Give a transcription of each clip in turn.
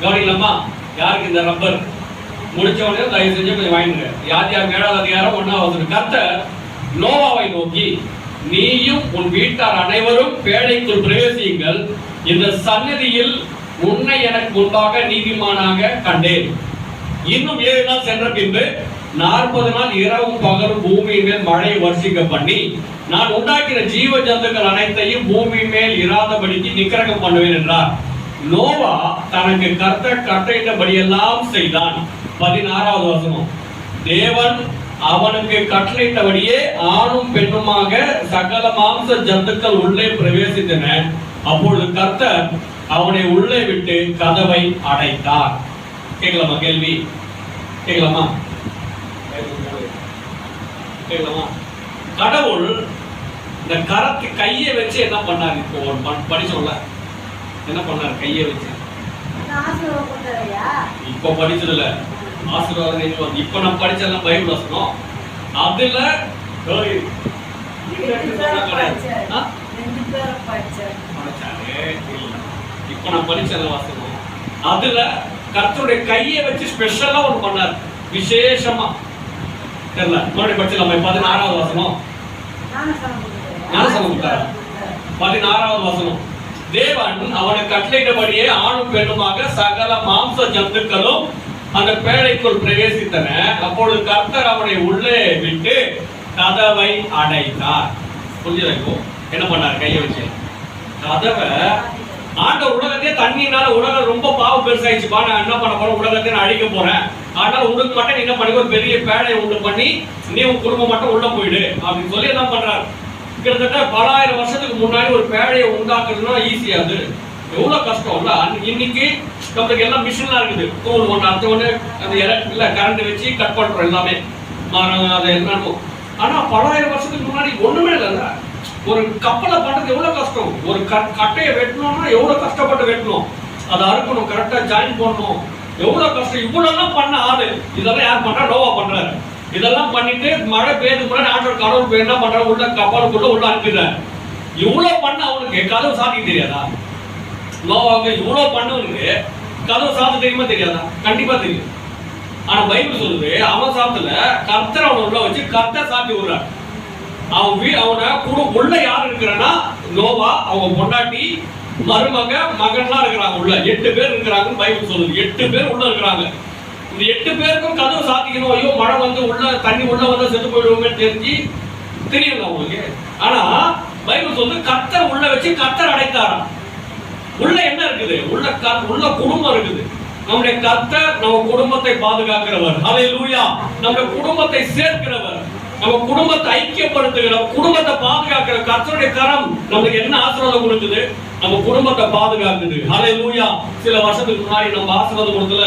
கவனிக்கலாமா யாருக்கு இந்த ரப்பர் முடிச்ச உடனே தயவு செஞ்சு கொஞ்சம் வாங்கிடுங்க யார் யார் ஏழாவது அதிகாரம் ஒன்னாவது கத்த நோவாவை நோக்கி நீயும் உன் வீட்டார் அனைவரும் பேழைக்குள் பிரவேசியுங்கள். இந்த சன்னதியில் உன்னை எனக்கு முன்பாக நீதிமானாக கண்டேன். இன்னும் ஏழு நாள் சென்ற பின்பு நாற்பது நாள் இரவும் பகலும் பூமியின் மேல் மழையை வர்ஷிக்க பண்ணி நான் உண்டாக்கின ஜீவ ஜந்துக்கள் அனைத்தையும் பூமி மேல் இராதபடிக்கு நிக்கிரகம் பண்ணுவேன் என்றார். நோவா தனக்கு கர்த்தர் கட்டளையிட்டபடியெல்லாம் செய்தான். பதினாறாவது வசனம். தேவன் அவனுக்கு கட்டளையிட்டபடியே ஆணும் பெண்ணுமாக சகல மாம்ச ஜந்துக்கள் உள்ளே பிரவேசித்தன. அப்பொழுது கர்த்தர் அவனை உள்ளே விட்டு கதவை அடைத்தார். கேட்கலாமா கேள்வி? கேட்கலாமா? கேட்கலாமா? கடவுள் இந்த கரத்து கையை வச்சு என்ன பண்ணார்? இப்போ படிச்சோம்ல என்ன பண்ணார்? கையை வச்சு. இப்போ படிச்சதுல ஆசீர்வாதம் வந்து இப்போ நம்ம படிச்சதெல்லாம் பைபிள் வசனம் அதுல. இப்போ நான் படிச்சத வாசனம் அதுல கர்த்தருடைய கையை வச்சு ஸ்பெஷலா ஒன்று பண்ணார். விசேஷமா. தெரியல. மறுபடியும் படிச்சலாமா பதினாறாவது வசனம். கொடுத்தாரா? பதினாறாவது வசனம். தேவன் அவனுக்கு கட்டளையிட்டபடியே ஆணும் பெண்ணுமாக சகல மாம்ச ஜந்துக்களும் அந்த பேழைக்குள் பிரவேசித்தன. அப்பொழுது கர்த்தர் அவனை உள்ளே விட்டு கதவை அடைத்தார். புரிஞ்சுதா என்ன பண்ணார்? கையை வச்சு. கதவை ஆண்ட உலகத்தையே தண்ணினால உலகம் ரொம்ப பாவம் பெருசாயிடுச்சுப்பா. நான் என்ன பண்ண போறேன்? உலகத்தை நான் அழிக்க போறேன். ஆனால் உங்களுக்கு மட்டும் என்ன பண்ணி ஒரு பெரிய பேழையை உண்டு பண்ணி நீ உன் குடும்பம் மட்டும் உள்ள போயிடு அப்படின்னு சொல்லி என்ன பண்றாரு? கிட்டத்தட்ட பலாயிரம் வருஷத்துக்கு முன்னாடி ஒரு பேழையை உண்டாக்குறதுனா ஈஸியா அது. எவ்வளோ கஷ்டம்? இல்லை அன்னைக்கு- இன்னைக்கு நம்மளுக்கு எல்லாம் மிஷின்லாம் இருக்குது. தூள் ஒன்று அடுத்த ஒன்று அந்த இல்லை கரண்ட் வச்சு கட் பண்ணுறோம் எல்லாமே. மரம் அதை என்னமோ. ஆனால் பலாயிரம் வருஷத்துக்கு முன்னாடி ஒன்றுமே இல்லைல்ல. ஒரு கப்பலை பண்ணுறது எவ்வளோ கஷ்டம்? ஒரு கட் கட்டையை வெட்டணும்னா எவ்வளோ கஷ்டப்பட்டு வெட்டணும்? அதை அறுக்கணும் கரெக்டாக ஜாயின் பண்ணணும். எவ்வளோ கஷ்டம்? இவ்வளோலாம் பண்ண ஆளு. இதெல்லாம் யார் பண்ணுறா நோவா பண்ணுறாரு இதெல்லாம் பண்ணிட்டு மழை பெய்யுது முன்னாடி ஆண்டவர் கடவுள் போய் என்ன பண்றாரு உள்ள கப்பலுக்குள்ள உள்ள அனுப்பிடுறாரு. இவ்வளவு பண்ண அவனுக்கு கதவு சாத்திக்க தெரியாதா? நோவாவுக்கு இவ்வளவு பண்ணவனுக்கு கதவு சாத்த தெரியுமா தெரியாதா? கண்டிப்பா தெரியும். ஆனா பைபிள் சொல்லுது அவன் சாத்துல கர்த்தர் அவனை உள்ள வச்சு கர்த்தர் சாத்தி விடுறான் அவன் வீ அவனை கூட உள்ள யார் இருக்கிறான்னா நோவா அவங்க பொண்டாட்டி மருமக மகன்லாம் இருக்கிறாங்க உள்ள. எட்டு பேர் இருக்கிறாங்கன்னு பைபிள் சொல்லுது. எட்டு பேர் உள்ள இருக்கிறாங்க. இந்த எட்டு பேருக்கும் கதவு சாத்திக்கணும். ஐயோ மழை வந்து உள்ள தண்ணி உள்ள வந்து செத்து போயிடுவோமே தெரிஞ்சு தெரியுங்க அவங்களுக்கு ஆனா பைபிள் சொல்லு கத்தர் உள்ள வச்சு கத்தர் அடைத்தாராம். உள்ள என்ன இருக்குது? உள்ள க- உள்ள குடும்பம் இருக்குது. நம்முடைய கத்தர் நம்ம குடும்பத்தை பாதுகாக்கிறவர். அதை லூயா நம்முடைய குடும்பத்தை சேர்க்கிறவர். நம்ம குடும்பத்தை ஐக்கியப்படுத்துகிற குடும்பத்தை பாதுகாக்கிற கர்த்தருடைய கரம் நமக்கு என்ன ஆசீர்வாதம் கொடுக்குது? நம்ம குடும்பத்தை பாதுகாக்குது. ஹalleluya சில வருஷத்துக்கு முன்னாடி நம்ம ஆசீர்வாதம் கொடுத்துல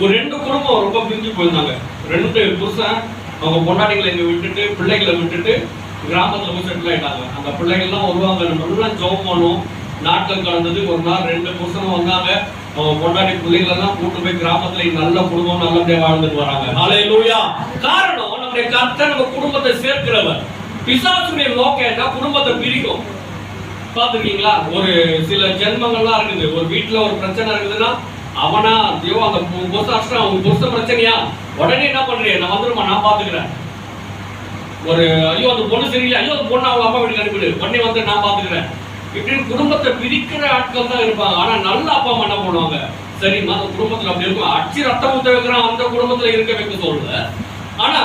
ஒரு ரெண்டு குடும்பம் ரொம்ப பிரிஞ்சு போயிருந்தாங்க. ரெண்டு புருஷன் அவங்க பொண்டாட்டிகளை இங்க விட்டுட்டு பிள்ளைகளை விட்டுட்டு கிராமத்துல போய் செட்டில் ஆயிட்டாங்க அந்த பிள்ளைகள்லாம் வருவாங்க. நம்ம எல்லாம் ஜோம் பண்ணுவோம். நாட்கள் கடந்தது. ஒரு நாள் ரெண்டு புருஷனும் வந்தாங்க. அவங்க கொண்டாடி பிள்ளைகள் எல்லாம் கூட்டு போய் கிராமத்துல நல்ல குடும்பம் நல்லபடியா வாழ்ந்துட்டு வராங்க. ஹalleluya. காரணம் நம்முடைய கர்த்தர் நம்ம குடும்பத்தை சேர்க்கிறவர். பிசாசுடைய நோக்கம் என்ன? குடும்பத்தை பிரிக்கும். பாத்துருக்கீங்களா ஒரு சில ஜென்மங்கள்லாம் இருக்குது. ஒரு வீட்டுல ஒரு பிரச்சனை இருக்குதுன்னா அவனா ஐயோ அந்த புருஷன் அஷ்டம் உங்க புருஷன் பிரச்சனையா? உடனே என்ன பண்றீங்க நான் வந்துருமா? நான் பாத்துக்கிறேன் ஒரு ஐயோ அந்த பொண்ணு சரியில்லை. ஐயோ அந்த பொண்ணு அவங்க அப்பா வீட்டுக்கு அனுப்பிடு உடனே வந்து நான் பாத்துக்கிறேன் இப்படின்னு குடும்பத்தை பிரிக்கிற ஆட்கள் தான் இருப்பாங்க. ஆனா நல்ல அப்பா அம்மா என்ன பண்ணுவாங்க? சரிம்மா அந்த குடும்பத்துல அப்படி இருக்கும். அடிச்சு ரத்தம் ஊத்த வைக்கிறான் அந்த குடும்பத்துல இருக்க வைக்க சொல்லல. ஆனா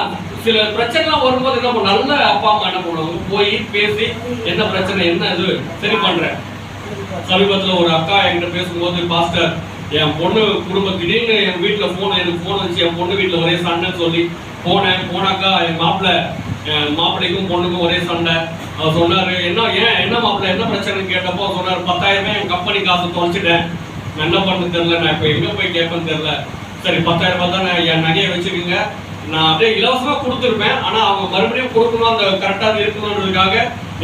சில பிரச்சனைலாம் வரும்போது நம்ம நல்ல அப்பா அம்மா என்ன பண்ணுவாங்க? போய் பேசி என்ன பிரச்சனை என்ன இது? சரி பண்றேன். சமீபத்துல ஒரு அக்கா என்கிட்ட பேசும்போது பாஸ்டர் என் பொண்ணு குடும்ப திடீர்னு என் வீட்டுல போன எனக்கு போன் வச்சு என் பொண்ணு வீட்டுல ஒரே சண்டைன்னு சொல்லி போனேன். போனாக்கா என் மாப்பிள்ளை மாப்பிள்ளைக்கும் பொண்ணுக்கும் ஒரே சண்டை. அவர் சொன்னார் என்ன ஏன் என்ன மாப்பிள்ளை என்ன பிரச்சனைன்னு கேட்டப்போ சொன்னார் பத்தாயிரம் பத்தாயிரமே என் கம்பெனி காசு தொலைச்சிட்டேன். நான் என்ன பண்ணு தெரில நான் இப்போ எங்கே போய் கேட்பேன்னு தெரில சரி பத்தாயிரம் ரூபாய் தானே என் நகையை வச்சுக்கோங்க. நான் அப்படியே இலவசமாக கொடுத்துருப்பேன். ஆனால் அவங்க மறுபடியும் கொடுக்கணும் அந்த கரெக்டாக இருக்கணுன்றதுக்காக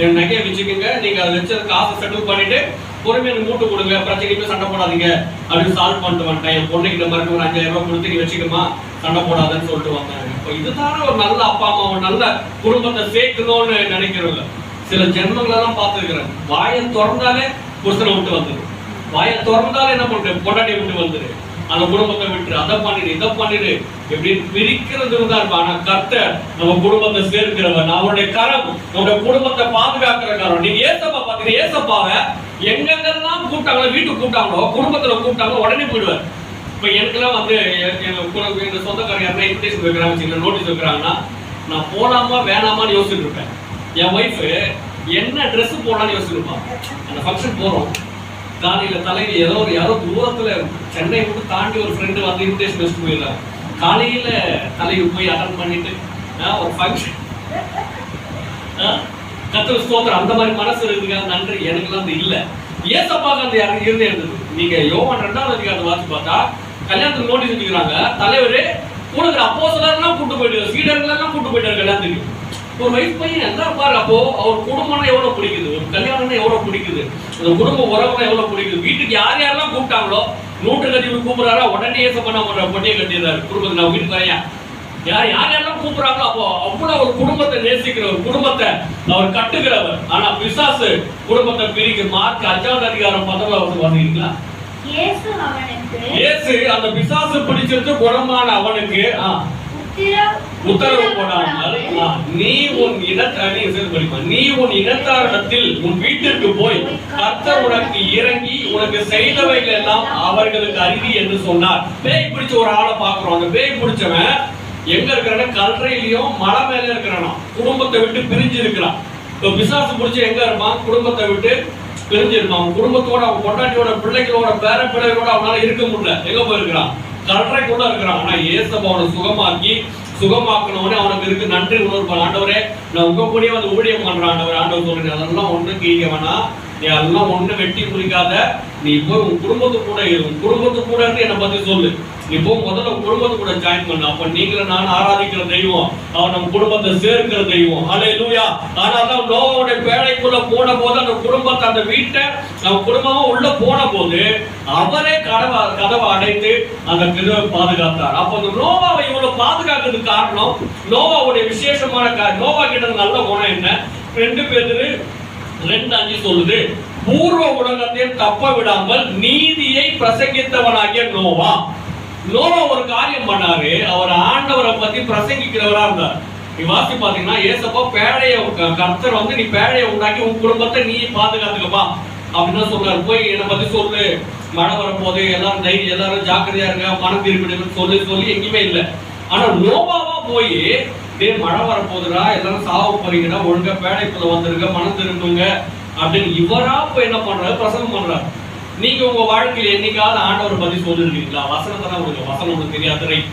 என் நகையை வச்சுக்கோங்க. நீங்கள் அதை வச்சு காசை செட்டில் பண்ணிவிட்டு பொறுமையை மூட்டு கொடுங்க. பிரச்சனைக்குமே சண்டை போடாதீங்க. அப்படின்னு சால்வ் பண்ணிட்டு வந்துட்டேன். என் பொண்ணுக்கிட்ட மறுபடியும் ஒரு அஞ்சாயிரம் ரூபாய் கொடுத்து நீ வச்சுக்கோமா சண்டை போடாதன்னு சொல்லிட்டு வந்தாங்க இதுதானே ஒரு நல்ல அப்பா அம்மா ஒரு நல்ல குடும்பத்தை சேர்க்கணும்னு நினைக்கிறவங்க. சில ஜென்மங்களெல்லாம் பார்த்துருக்கிறேன். வாயை திறந்தாலே புருஷனை விட்டு வந்துடும் வாயை திறந்தாலே என்ன பண்ணுறேன் பொண்டாட்டி விட்டு வந்துடு அந்த குடும்பத்தை விட்டு அதை பண்ணிடு இதை பண்ணிடு எப்படின்னு பிரிக்கிறது தான் இருப்பான். ஆனா கர்த்தர் நம்ம குடும்பத்தை சேர்க்கிறவன். அவருடைய கரம் நம்முடைய குடும்பத்தை பாதுகாக்கிற கரம். நீங்க ஏசப்பா பாத்தீங்க ஏசப்பாவை எங்கெங்கெல்லாம் கூப்பிட்டாங்களோ வீட்டுக்கு கூப்பிட்டாங்களோ குடும்பத்துல கூப்பிட்டாங்களோ உடனே போயிடுவார். இப்ப எனக்கெல்லாம் வந்து எங்க எங்க சொந்தக்காரங்க யாருன்னா இன்விடேஷன் வைக்கிறாங்க இல்லை நோட்டீஸ் வைக்கிறாங்கன்னா நான் போலாமா வேணாமான்னு யோசிச்சுட்டு இருப்பேன். என் ஒய்ஃப் என்ன ட்ரெஸ்ஸு போடலாம்னு யோசிச்சிருப்பான் அந்த ஃபங்க்ஷன் போறோம். காலையில் தலையில ஏதோ ஒரு யாரோ தூரத்துல சென்னை விட்டு தாண்டி ஒரு ஃப்ரெண்டு வந்து இன்விடேஷன் வச்சுட்டு போயிடலாம் காலையில தலையை போய் அட்டன் பண்ணிட்டு ஒரு ஃபங்க்ஷன் கத்திர ஸ்தோத்திரம் அந்த மாதிரி மனசு இருக்குங்க நன்றி. எனக்குலாம் அது இல்ல. ஏசப்பாக்கு அந்த யாரும் இருந்தே இருந்தது. நீங்க யோவான் ரெண்டாவது அதிகாரத்தை வாசி பார்த்தா கல்யாணத்துக்கு நோட்டீஸ் வச்சுக்கிறாங்க தலைவர் உனக்கு இருக்கிற கூட்டு போயிட்டு சீடர்கள் எல்லாம் கூட்டு போயிட்டாரு கல்யாணத்துக்கு. ஒரு வயசு பையன் என்ன பாரு அப்போ அவர் குடும்பம்னா எவ்வளவு பிடிக்குது? ஒரு கல்யாணம்னா எவ்வளவு பிடிக்குது? அந்த குடும்ப உறவுனா எவ்வளவு பிடிக்குது? வீட்டுக்கு யார் யாரெல்லாம் கூப்பிட்டாங்களோ நூற்று கட்டி கூப்பிடுறாரா உடனே ஏசப்பா ஒரு பொட்டியை கட்டிடுறாரு. குடும்பத்தை நான் வீட்டு வரையா யார் யார் யாரெல்லாம் கூப்பிடுறாங்களோ அப்போ அவ்வளவு ஒரு குடும்பத்தை நேசிக்கிற ஒரு குடும்பத்தை அவர் கட்டுகிறவர். ஆனா பிசாசு குடும்பத்தை பிரிக்க மார்க் அஞ்சாவது அதிகாரம் பத்தொன்பதாவது பார்த்தீங்களா இயேசு அந்த பிசாசு பிடிச்சிருந்து குணமான அவனுக்கு உத்தரவு போடாமல் நீ உன் இனத்த நீ உன் இனத்தாரிடத்தில் உன் வீட்டிற்கு போய் கர்த்தர் உனக்கு இறங்கி உனக்கு செய்தவைகள் எல்லாம் அவர்களுக்கு அறிவி என்று சொன்னார். பேய் பிடிச்ச ஒரு ஆளை பார்க்கிறோம். அந்த பேய் பிடிச்சவன் எங்க இருக்கிறான கல்றையிலயும் மலை மேல இருக்கிறானா. குடும்பத்தை விட்டு பிரிஞ்சு இருக்கிறான். இப்போ பிசாசு பிடிச்சி எங்க இருப்பான்? குடும்பத்தை விட்டு பிரிஞ்சிருக்கும் அவன் குடும்பத்தோட அவன் பொண்டாட்டியோட பிள்ளைகளோட பேர பிள்ளைகளோட அவனால இருக்க முடியல. எங்க போயிருக்கிறான்? கல்றைக்குள்ள இருக்கிறான். ஆனா ஏசப்ப அவனை சுகமாக்கி சுகமாக்கணும்னு அவனுக்கு இருக்கு. நன்றி உணர்வு. ஆண்டவரே நான் உங்க கூடயே வந்து ஊழியம் பண்றான். ஆண்டவர் ஆண்டவர் சொல்றேன் அதெல்லாம் ஒண்ணு கீழே வேணாம். நீ அதெல்லாம் ஒண்ணு வெட்டி முடிக்காத நீ போய் உன் குடும்பத்து கூட உன் குடும்பத்து கூட என்னை பத்தி சொல்லு. நீ போய் முதல்ல குடும்பத்து கூட ஜாயின் பண்ணு. அப்ப நீங்களும் நான் ஆராதிக்கிற தெய்வம். அவன் நம்ம குடும்பத்தை சேர்க்கிற தெய்வம். அலே லூயா ஆனால் தான் பேழைக்குள்ள போன போது அந்த குடும்பத்தை அந்த வீட்டை நம்ம குடும்பமா உள்ள போன போது அவரே கதவை கதவை அடைத்து அந்த கதவை பாதுகாத்தார். அப்ப அந்த நோவாவை இவ்வளவு பாதுகாக்கிறதுக்கு காரணம் நோவாவுடைய விசேஷமான நோவா கிட்ட நல்ல குணம் என்ன? ரெண்டு பேரு ரெண்டு அஞ்சு சொல்லுது. பூர்வ உலகத்தையும் தப்ப விடாமல் நீதியை பிரசங்கித்தவனாகிய நோவா. நோவா ஒரு காரியம் பண்ணாரு. அவர் ஆண்டவரை பத்தி பிரசங்கிக்கிறவரா இருந்தார். நீ வாசி பாத்தீங்கன்னா ஏசப்பா பேழைய கர்த்தர் வந்து நீ பேழைய உண்டாக்கி உன் குடும்பத்தை நீ பாதுகாத்துக்கப்பா அப்படின்னு சொல்றாரு. போய் என்னை பத்தி சொல்லு. மழை வரப்போகுது. எல்லாரும் தைரியம் எல்லாரும் ஜாக்கிரதையா இருங்க. மனம் திருப்பிடுங்கன்னு சொல்லி சொல்லி எங்கேயுமே இல்லை. ஆனா நோவாவா போய் டேய் மழை வரப்போகுதுடா எல்லாரும் சாவு போறீங்கடா ஒழுங்கா பேடைக்குள்ள வந்துருங்க மனம் திரும்புங்க அப்படின்னு இவரா போய் என்ன பண்றாரு? பிரசங்கம் பண்றாரு. நீங்க உங்க வாழ்க்கையில் என்னைக்காவது ஆண்டவரை பத்தி சொல்லிருக்கீங்களா? வசனத்தை தான் உங்களுக்கு வசனம் உங்களுக்கு தெரியாது. ரைட்.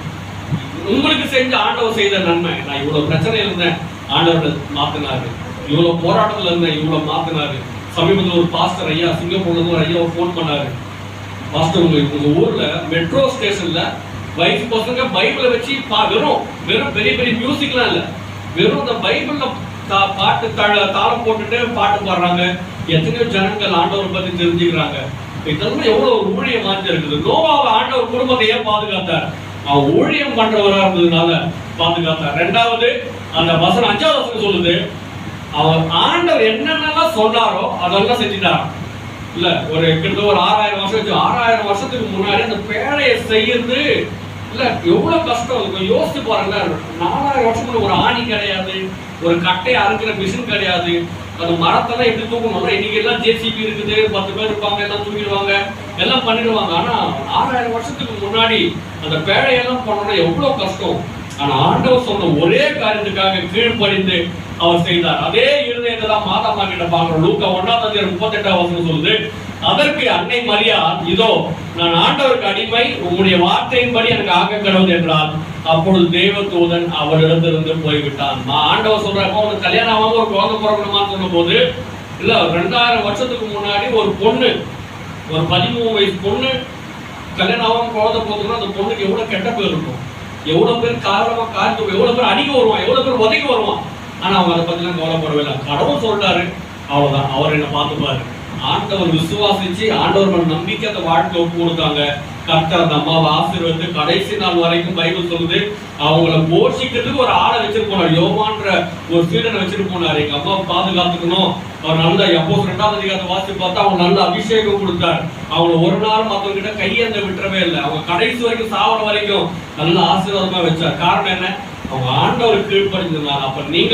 உங்களுக்கு செஞ்ச ஆண்டவர் செய்த நன்மை. நான் இவ்வளவு பிரச்சனை இருந்தேன். ஆண்டவர் மாத்தினாரு. இவ்வளவு போராட்டத்துல இருந்தேன். இவ்வளவு மாத்தினாரு. சமீபத்தில் ஒரு பாஸ்டர் ஐயா சிங்கப்பூர்ல இருந்து ஒரு ஐயா ஃபோன் பண்ணாரு. பாஸ்டர் உங்களுக்கு உங்க ஊர்ல மெட்ரோ ஸ்டேஷன்ல வயசு பசங்க பைபிளை வச்சு பா வெறும் வெறும் பெரிய பெரிய மியூசிக்லாம் இல்லை. வெறும் இந்த பைபிள்ல தா- பாட்டு தாழ தாளம் போட்டுட்டு பாட்டு பாடுறாங்க. எத்தனையோ ஜனங்கள் ஆண்டவர் பத்தி தெரிஞ்சுக்கிறாங்க. இதெல்லாம் எவ்வளவு ஒரு ஊழியம் மாற்றி இருக்குது. நோவாவை ஆண்டவர் குடும்பத்தை ஏன் பாதுகாத்தார்? அவன் ஊழியம் பண்றவரா இருந்ததுனால பாதுகாத்தார். ரெண்டாவது அந்த வசனம் அஞ்சாவது வசனம் சொல்லுது. அவர் ஆண்டவர் என்னென்னலாம் சொன்னாரோ அதெல்லாம் செஞ்சுட்டாராம். இல்ல ஒரு கிட்டத்தட்ட ஒரு ஆறாயிரம் வருஷம் வச்சு ஆறாயிரம் வருஷத்துக்கு முன்னாடி அந்த பேழையை செய்யறது இல்ல எவ்வளவு கஷ்டம் இருக்கும் யோசிச்சு பாருங்களேன். நாலாயிரம் வருஷம் ஒரு ஆணி கிடையாது ஒரு கட்டையை அறுக்கிற மிஷின் கிடையாது. அந்த மரத்தெல்லாம் எப்படி தூக்கணும்? இன்னைக்கு எல்லாம் ஜேசிபி இருக்குது. பத்து பேர் இருப்பாங்க எல்லாம் தூக்கிடுவாங்க எல்லாம் பண்ணிடுவாங்க. ஆனா ஆறாயிரம் வருஷத்துக்கு முன்னாடி அந்த பேழையெல்லாம் பண்ணணும் எவ்வளவு கஷ்டம்? ஆனா ஆண்டவர் சொன்ன ஒரே காரியத்துக்காக கீழ்ப்படிந்து அவர் செய்தார். அதே இருதயத்தை தான் மாதா கிட்ட பாக்குறோம் லூக்கா ஒன்னாம் தேதி முப்பத்தெட்டாம் வருஷம் சொல்லுது அதற்கு அன்னை மரியா இதோ நான் ஆண்டவருக்கு அடிமை உம்முடைய வார்த்தையின்படி எனக்கு ஆக கடவுள் என்றால் அப்பொழுது தேவதூதன் அவரிடத்திலிருந்து போய்விட்டான். நான் ஆண்டவர் சொல்றப்ப உனக்கு கல்யாணம் ஆகாம ஒரு குழந்தை பிறக்கணுமான்னு சொன்ன போது இல்ல ரெண்டாயிரம் வருஷத்துக்கு முன்னாடி ஒரு பொண்ணு ஒரு பதிமூணு வயசு பொண்ணு கல்யாணம் ஆகாம குழந்தை போதுன்னா அந்த பொண்ணுக்கு எவ்வளவு கெட்ட பேர் இருக்கும். எவ்வளவு பேர் காரணமா காத்து எவ்வளவு பேர் அடிக்க வருவான் எவ்வளவு பேர் உதைக்க வருவான். ஆனா அவங்க அதை பத்திலாம் கவலைப்படவே இல்லை. கடவுள் சொல்றாரு அவ்வளவுதான். அவர் என்ன பார்த்துப்பாரு. ஆண்டவர் விசுவாசிச்சு ஆண்டவர் மேல நம்பிக்கை அந்த வாழ்க்கை ஒப்பு கொடுத்தாங்க. கர்த்தர் அந்த அம்மாவை ஆசீர்வதித்து கடைசி நாள் வரைக்கும் பைபிள் சொல்லுது அவங்கள போஷிக்கிறதுக்கு ஒரு ஆளை வச்சிட்டு போனார். ஒரு சீடனை வச்சுட்டு போனார். எங்க அம்மாவை பாதுகாத்துக்கணும். அவர் நல்ல எப்போ ரெண்டாவது அதிகாரத்தை வாசித்து பார்த்தா அவங்க நல்ல அபிஷேகம் கொடுத்தார். அவங்க ஒரு நாள் மத்தவங்க கிட்ட கையேந்த விட்டுறவே இல்லை. அவங்க கடைசி வரைக்கும் சாவர வரைக்கும் நல்ல ஆசீர்வாதமா வச்சார். காரணம் என்ன? அவங்க ஆண்டவர் கீழ்ப்படிஞ்சதுனால. அப்ப நீங்க